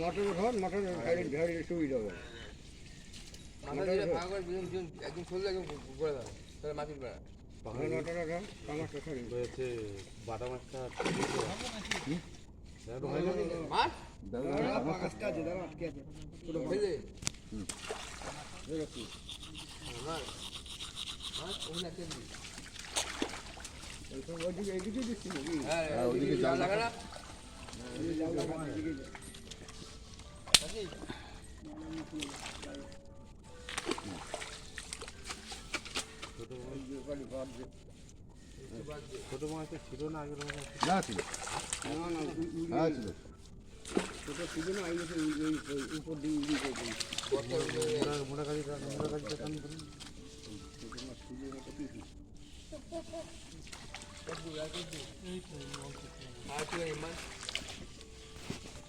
মটর ঘর মটর ঘরে সুবিধা হবে একদিন চললে একদম করে দাও তাহলে মাটির বেড়া মাছটা মাছ আজকে আছে মাছ মাছ না ছোট মাছটা ছিল না আগের না ছিল হ্যাঁ ছিল ছোট ছিল না উপর দিয়ে দিয়ে দিই। মোটা কাজি মোটা কাজি টান করুন আর এই মাছ মাছ এই না মুড়ে যাচ্ছে মুড়ে তো নেই ওরা কি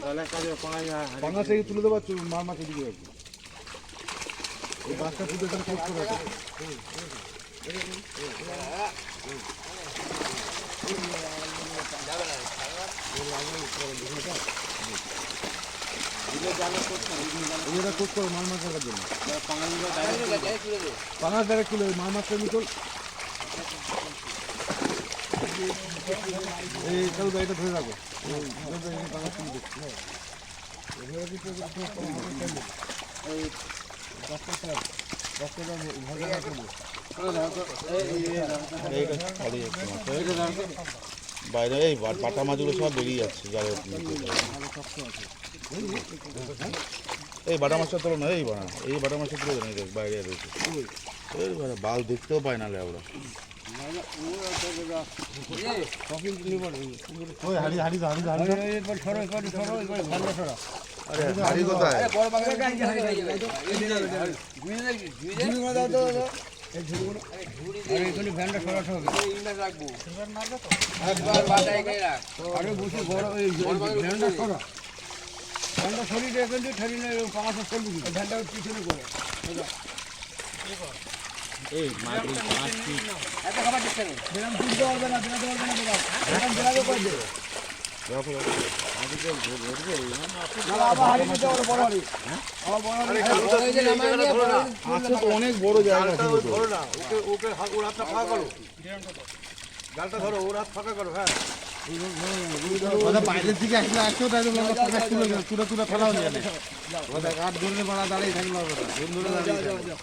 খালি কাজে থেকে তুলে দেবো মার মাছ এদিকে রাখব এই পোস্ট করে রাখার জন্য ডাইরেক্ট তুলে দে পাঙা ডাইরেক্ট তুলে মার মাছটা বাইরে এই বাটা মাছগুলো সব বেরিয়ে যাচ্ছে নিচে। এই বাটা মাছটা তোলো না, এই বানা, এই বাটা মাছটা তুলে বাইরে রয়েছে বাল দেখতেও পায় না ওরা ওই হাড়ি হাড়ি দাও, হাড়ি দাও, হাড়ি দাও। এবার সরো এই এখানে হবে এখানে এখান না কি ভ্যানটা এত খাবার দিচ্ছে না পারবে না বেরাতে পারবে না না হারিয়ে দিতে হবে যে নামাই নিয়ে পরে আছে তো অনেক বড় জায়গা ধরো না ওকে ওকে ওর হাতটা ফাঁকা করো। জালটা ধরো ওর হাত ফাঁকা করো হ্যাঁ। বাইরের দিকে আসলে আসো তাহলে তুলে তুলে ফেলাও নিয়ে ওটা কাঠ মারা দাঁড়িয়ে থাকলে হবে না। ধরে দাঁড়িয়ে।